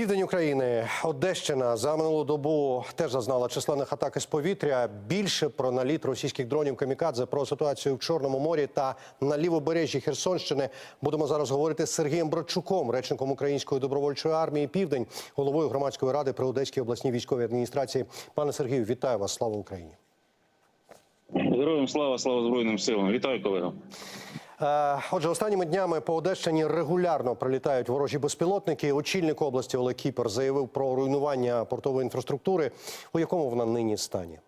Південь України, Одещина за минулу добу теж зазнала численних атак із повітря. Більше про наліт російських дронів камікадзе, про ситуацію в Чорному морі та на лівобережжі Херсонщини будемо зараз говорити з Сергієм Бродчуком, речником Української добровольчої армії Південь, головою громадської ради при Одеській обласній військовій адміністрації. Пане Сергію, вітаю вас! Слава Україні! Героям слава, слава Збройним силам. Вітаю, колега. Е, Отже, останніми днями по Одещині регулярно прилітають ворожі безпілотники. Очільник області Олег Кіпер заявив про руйнування портової інфраструктури. У якому вона нині стані?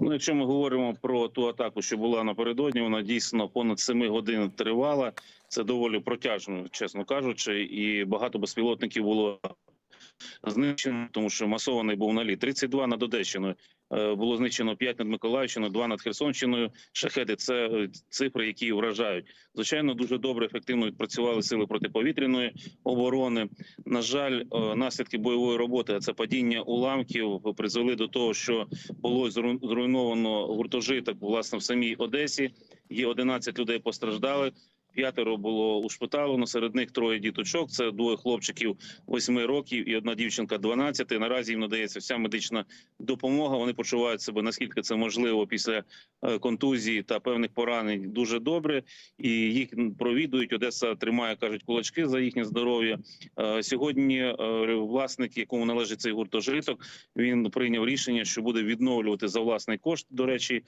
Ну, якщо ми говоримо про ту атаку, що була напередодні, вона дійсно понад 7 годин тривала. Це доволі протяжно, чесно кажучи, і багато безпілотників було знищено, тому що масований був наліт. 32 над Одещиною було знищено 5 над Миколаївщиною, 2 над Херсонщиною. Шахеди це е, цифри, які вражають. Звичайно, дуже добре, ефективно відпрацювали сили протиповітряної оборони. На жаль, е, наслідки бойової роботи, а це падіння уламків, призвели до того, що було зру- зруйновано гуртожиток власне в самій Одесі. Є 11 людей постраждалих. П'ятеро було ушпиталено, серед них троє діточок. Це двоє хлопчиків 8 років і одна дівчинка 12. Наразі їм надається вся медична допомога. Вони почувають себе наскільки це можливо після е, контузії та певних поранень дуже добре. І їх провідують. Одеса тримає, кажуть, кулачки за їхнє здоров'я. Е, Сьогодні е, власник, якому належить цей гуртожиток, він прийняв рішення, що буде відновлювати за власний кошт. До речі,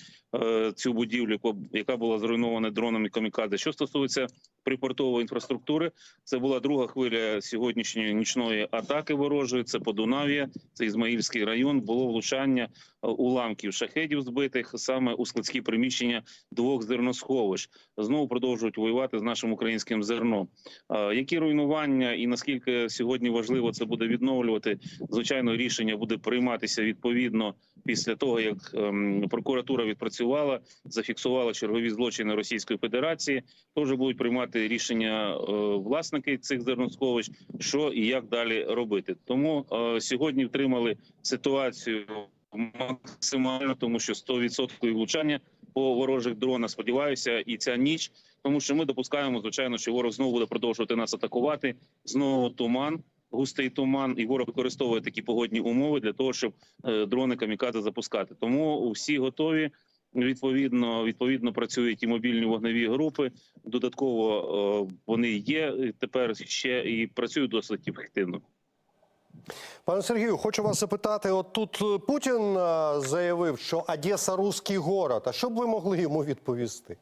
цю будівлю, яка була зруйнована дронами камікадзе. Що стосується припортової інфраструктури, це була друга хвиля сьогоднішньої нічної атаки ворожої. Це Подунав'я, це Ізмаїльський район. Було влучання е, уламків шахедів збитих саме у складські приміщення двох зерносховищ. Знову продовжують воювати з нашим українським зерном. Е, Які руйнування і наскільки сьогодні важливо це буде відновлювати? Звичайно, рішення буде прийматися відповідно після того, як ем, прокуратура відпрацювала, зафіксувала чергові злочини Російської Федерації. Вже будуть приймати рішення е, власники цих зерносховищ, що і як далі робити. Тому е, сьогодні втримали ситуацію максимально, тому що 100% влучання по ворожих дронах. Сподіваюся, і ця ніч, тому що ми допускаємо, звичайно, що ворог знову буде продовжувати нас атакувати. Знову туман. Густий туман, і ворог використовує такі погодні умови для того, щоб е, дрони камікадзе запускати. Тому всі готові. Відповідно, відповідно працюють і мобільні вогневі групи. Додатково е, вони є тепер ще і працюють досить ефективно. Пане Сергію, хочу вас запитати: от тут е, Путін заявив, що Одеса – русський город. А що б ви могли йому відповісти?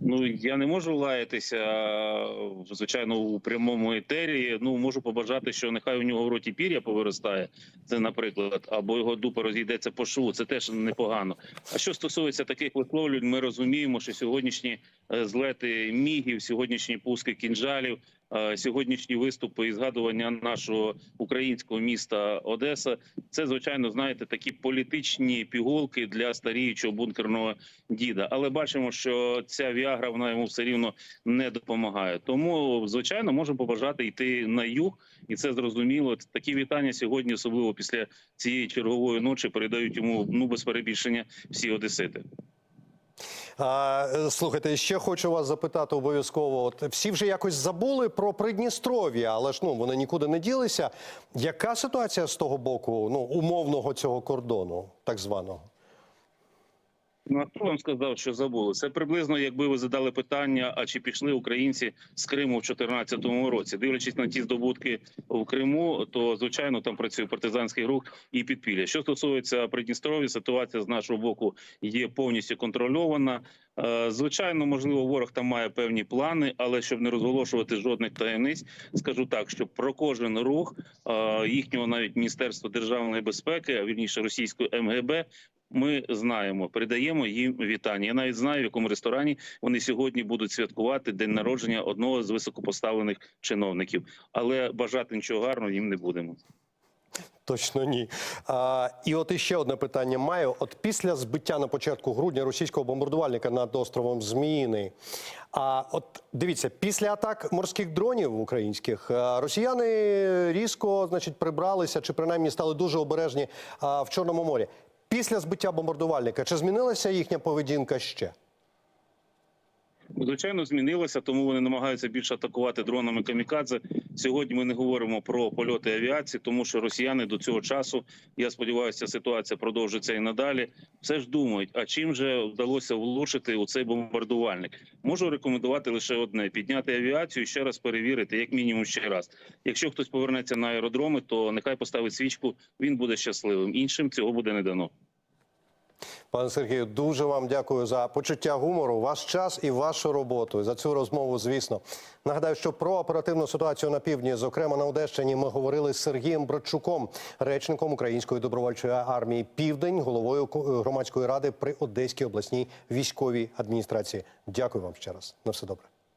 Ну я не можу лаятися звичайно у прямому етері. Ну можу побажати, що нехай у нього в роті пір'я повиростає. Це, наприклад, або його дупа розійдеться по шву. Це теж непогано. А що стосується таких висловлювань, ми розуміємо, що сьогоднішні е, злети мігів, сьогоднішні пуски кінжалів. Е, Сьогоднішні виступи і згадування нашого українського міста Одеса це звичайно знаєте такі політичні пігулки для старіючого бункерного діда. Але бачимо, що ця віагра вона йому все рівно не допомагає. Тому звичайно можемо побажати йти на юг, і це зрозуміло. Такі вітання сьогодні, особливо після цієї чергової ночі, передають йому ну без перебільшення всі одесити. Е, слухайте, ще хочу вас запитати обов'язково. От всі вже якось забули про Придністров'я, але ж ну вони нікуди не ділися. Яка ситуація з того боку, ну умовного цього кордону, так званого? Ну, хто вам сказав, що забули? Це приблизно, якби ви задали питання, а чи пішли українці з Криму в 2014 році. Дивлячись на ті здобутки в Криму, то звичайно там працює партизанський рух і підпілля. Що стосується Придністров'я, ситуація з нашого боку є повністю контрольована. Е, Звичайно, можливо, ворог там має певні плани, але щоб не розголошувати жодних таємниць, скажу так, що про кожен рух е, їхнього навіть міністерства державної безпеки, а вірніше російської МГБ, ми знаємо, передаємо їм вітання. Я навіть знаю, в якому ресторані вони сьогодні будуть святкувати день народження одного з високопоставлених чиновників, але бажати нічого гарного їм не будемо. Точно ні. А, і от іще одне питання маю. От після збиття на початку грудня російського бомбардувальника над островом Зміїний. А от дивіться, після атак морських дронів українських росіяни різко, значить, прибралися чи принаймні стали дуже обережні а, в Чорному морі. Після збиття бомбардувальника чи змінилася їхня поведінка ще? Звичайно, змінилося, тому вони намагаються більше атакувати дронами камікадзе. Сьогодні ми не говоримо про польоти авіації, тому що росіяни до цього часу, я сподіваюся, ситуація продовжиться і надалі. Все ж думають, а чим же вдалося влучити у цей бомбардувальник? Можу рекомендувати лише одне: підняти авіацію ще раз перевірити, як мінімум ще раз. Якщо хтось повернеться на аеродроми, то нехай поставить свічку. Він буде щасливим. Іншим цього буде не дано. Пане Сергію, дуже вам дякую за почуття гумору, ваш час і вашу роботу. За цю розмову, звісно. Нагадаю, що про оперативну ситуацію на півдні, зокрема на Одещині, ми говорили з Сергієм Братчуком, речником Української добровольчої армії Південь, головою ко- громадської ради при Одеській обласній військовій адміністрації. Дякую вам ще раз. На все добре.